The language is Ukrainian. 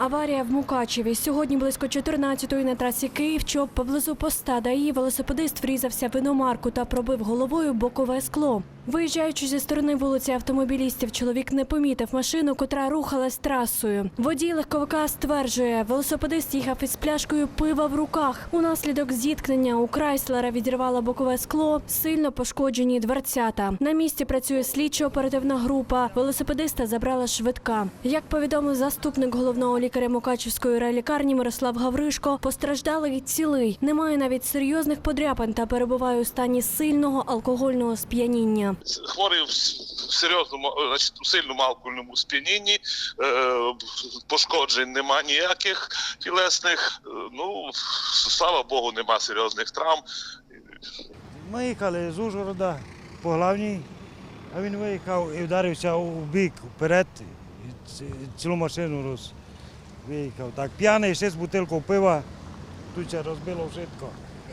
Аварія в Мукачеві. Сьогодні близько 14-ї на трасі Київ-Чоп поблизу поста ДАІ велосипедист врізався в іномарку та пробив головою бокове скло. Виїжджаючи зі сторони вулиці автомобілістів, чоловік не помітив машину, котра рухалась трасою. Водій легковика стверджує, велосипедист їхав із пляшкою пива в руках. Унаслідок зіткнення у Крайслера відірвало бокове скло, сильно пошкоджені дверцята. На місці працює слідчо-оперативна група. Велосипедиста забрала швидка. Як повідомив заступник головного лікаря Мукачівської райлікарні Мирослав Гавришко, постраждалий цілий. Немає навіть серйозних подряпин та перебуває у стані сильного алкогольного сп'яніння. Хворий в серйозному, е, значить, сильному алкогольному сп'янінні, е, пошкоджень нема ніяких тілесних. Е, Ну, слава Богу, нема серйозних травм. Ми їхали з Ужгорода по главній, а він виїхав і вдарився у бік вперед, і цілу машину роз... виїхав. Так, п'яний, ще з бутилкою пива, тут це розбило вшитко.